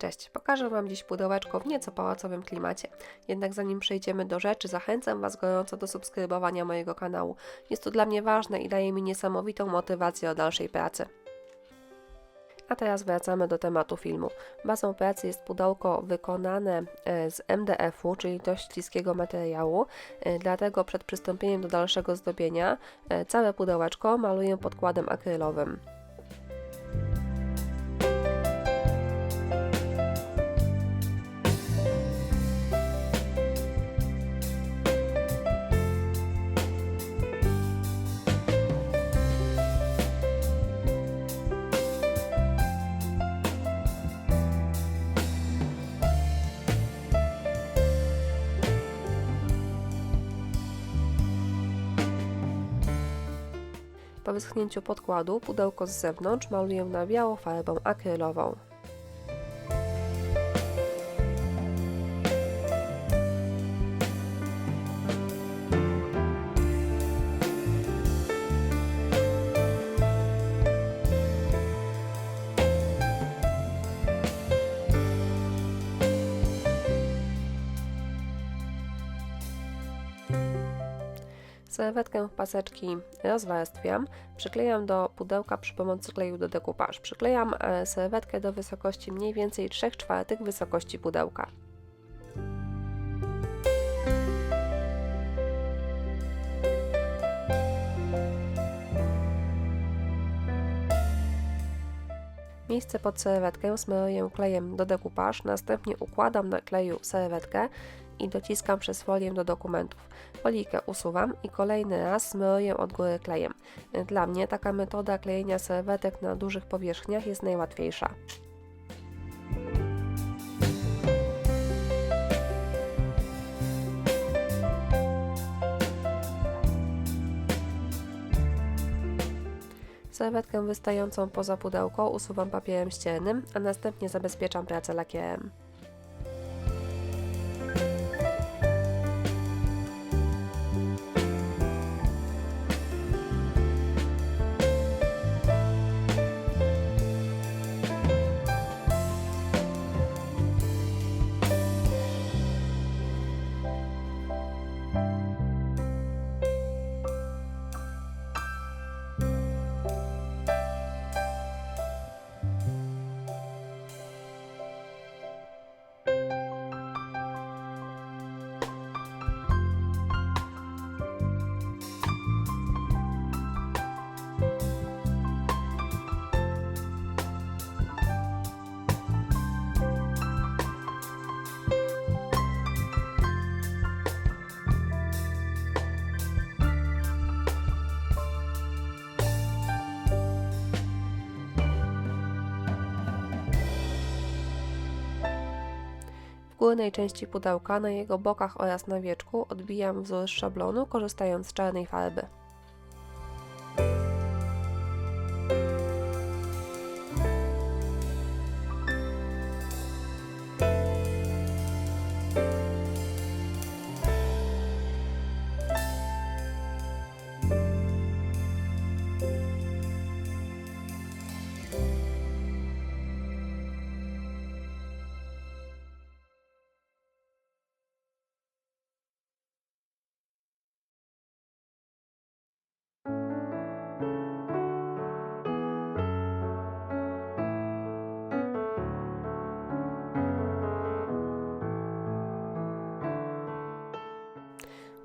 Cześć, pokażę Wam dziś pudełeczko w nieco pałacowym klimacie. Jednak zanim przejdziemy do rzeczy, zachęcam Was gorąco do subskrybowania mojego kanału. Jest to dla mnie ważne i daje mi niesamowitą motywację do dalszej pracy. A teraz wracamy do tematu filmu. Bazą pracy jest pudełko wykonane e, z MDF-u, czyli dość śliskiego materiału, e, dlatego przed przystąpieniem do dalszego zdobienia e, całe pudełeczko maluję podkładem akrylowym. Po wyschnięciu podkładu pudełko z zewnątrz maluję na biało farbą akrylową. Serwetkę w paseczki rozwarstwiam, przyklejam do pudełka przy pomocy kleju do dekupaż. Przyklejam e, serwetkę do wysokości mniej więcej 3 czwartych wysokości pudełka. Miejsce pod serwetkę smaruję klejem do dekupaż, następnie układam na kleju serwetkę i dociskam przez folię do dokumentów. Folijkę usuwam i kolejny raz smaruję od góry klejem. Dla mnie taka metoda klejenia serwetek na dużych powierzchniach jest najłatwiejsza. Serwetkę wystającą poza pudełko usuwam papierem ściernym, a następnie zabezpieczam pracę lakierem. Górnej części pudełka, na jego bokach oraz na wieczku odbijam wzór szablonu, korzystając z czarnej farby.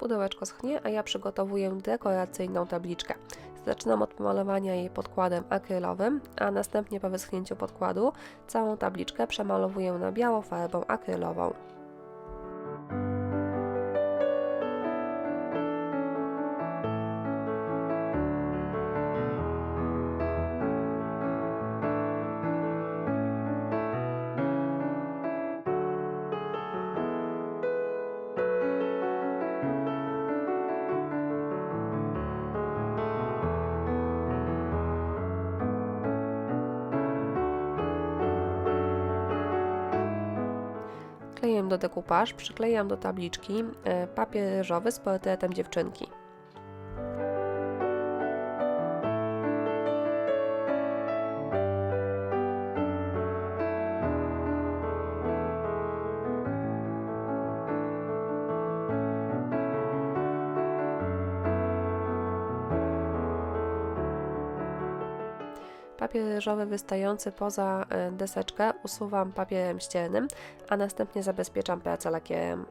Pudełeczko schnie, a ja przygotowuję dekoracyjną tabliczkę. Zaczynam od pomalowania jej podkładem akrylowym, a następnie po wyschnięciu podkładu całą tabliczkę przemalowuję na biało farbą akrylową. Do dekupaż przyklejam do tabliczki e, papier ryżowy z portretem dziewczynki. Papier ryżowy wystający poza e, deseczkę usuwam papierem ścielnym, a następnie zabezpieczam pracę lakierem.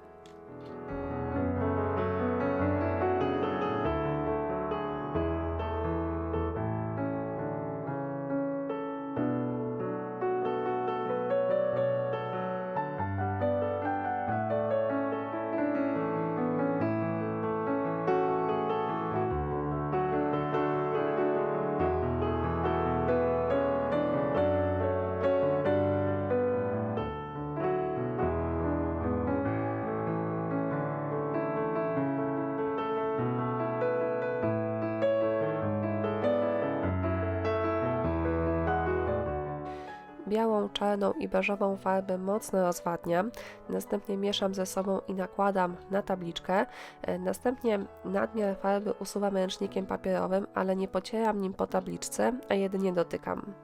Białą, czarną i beżową farbę mocno rozwadniam, następnie mieszam ze sobą i nakładam na tabliczkę. E, Następnie nadmiar farby usuwam ręcznikiem papierowym, ale nie pocieram nim po tabliczce, a jedynie dotykam.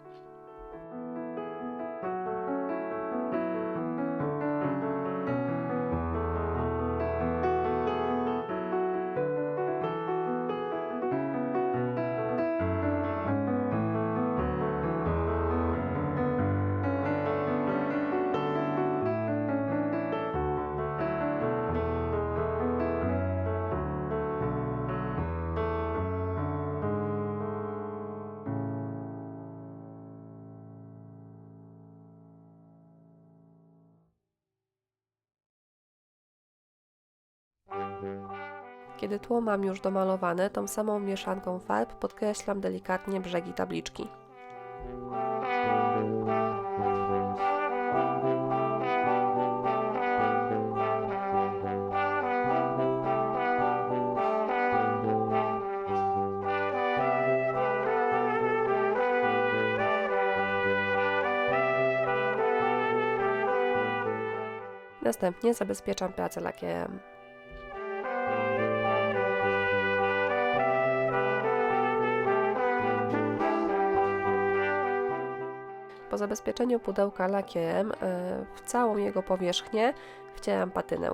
Kiedy tło mam już domalowane, tą samą mieszanką farb podkreślam delikatnie brzegi tabliczki. Następnie zabezpieczam pracę lakierem. Po zabezpieczeniu pudełka lakierem e, w całą jego powierzchnię wcieram patynę.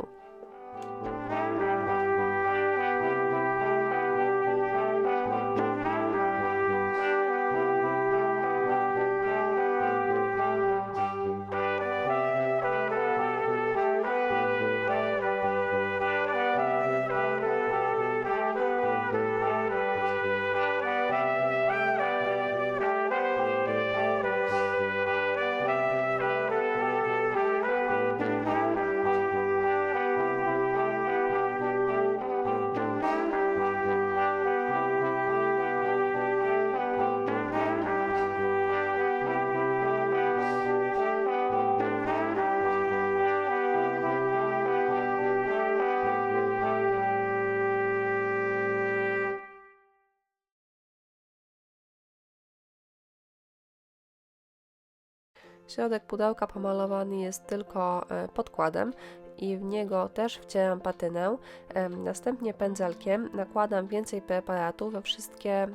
Środek pudełka pomalowany jest tylko e, podkładem i w niego też wcieram patynę. Em, Następnie pędzelkiem nakładam więcej preparatu we wszystkie e,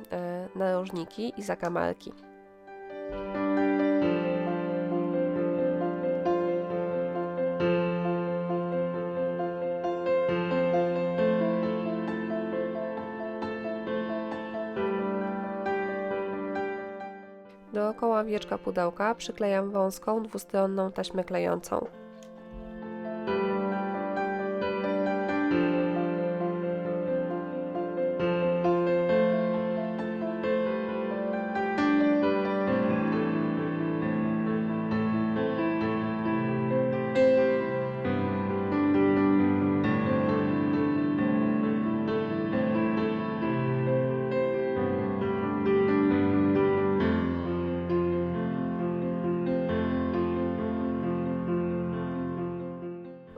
narożniki i zakamarki. Dookoła wieczka pudełka przyklejam wąską, dwustronną taśmę klejącą.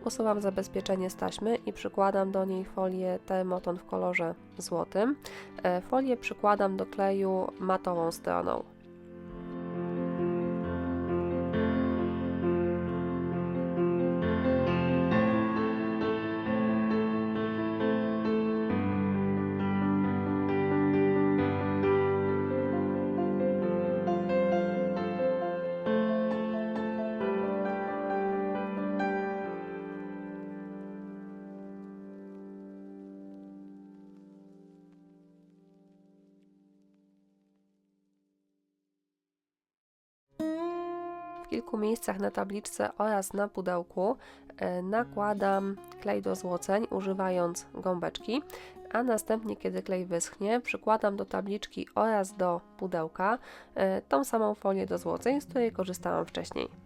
Usuwam zabezpieczenie z taśmy i przykładam do niej folię termoton w kolorze złotym. E, Folię przykładam do kleju matową stroną. Kilku miejscach na tabliczce oraz na pudełku e, nakładam klej do złoceń używając gąbeczki, a następnie kiedy klej wyschnie przykładam do tabliczki oraz do pudełka e, tą samą folię do złoceń, z której korzystałam wcześniej.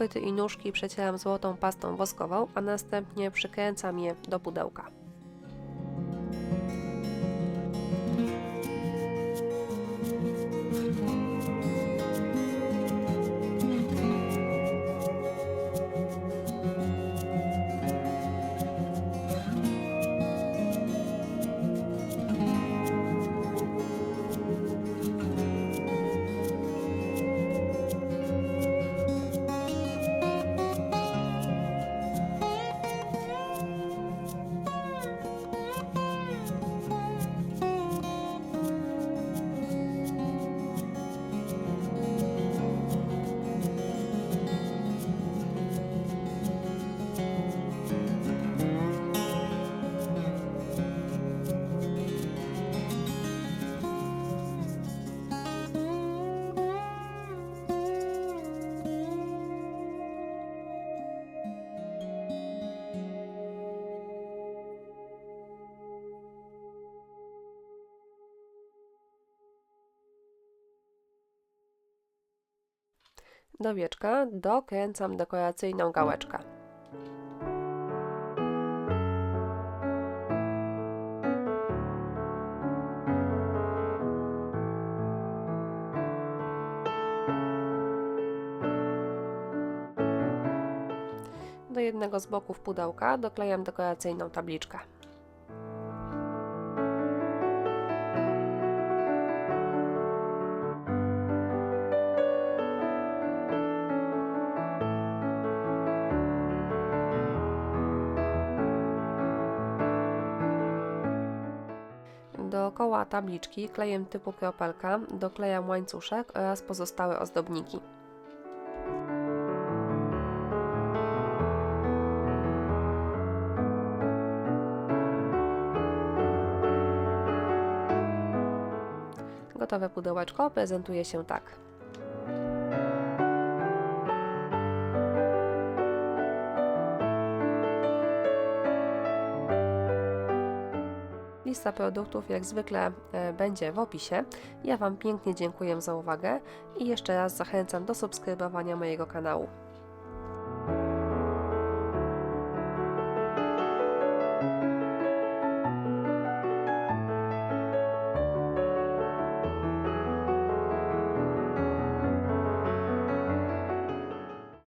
Uchwyty i nóżki przecieram złotą pastą woskową, a następnie przykręcam je do pudełka. Do wieczka dokręcam dekoracyjną gałeczkę. Do jednego z boków pudełka doklejam dekoracyjną tabliczkę. Dookoła tabliczki klejem typu kropelka doklejam łańcuszek oraz pozostałe ozdobniki. Gotowe pudełeczko prezentuje się tak. Lista produktów jak zwykle e, będzie w opisie. Ja Wam pięknie dziękuję za uwagę i jeszcze raz zachęcam do subskrybowania mojego kanału.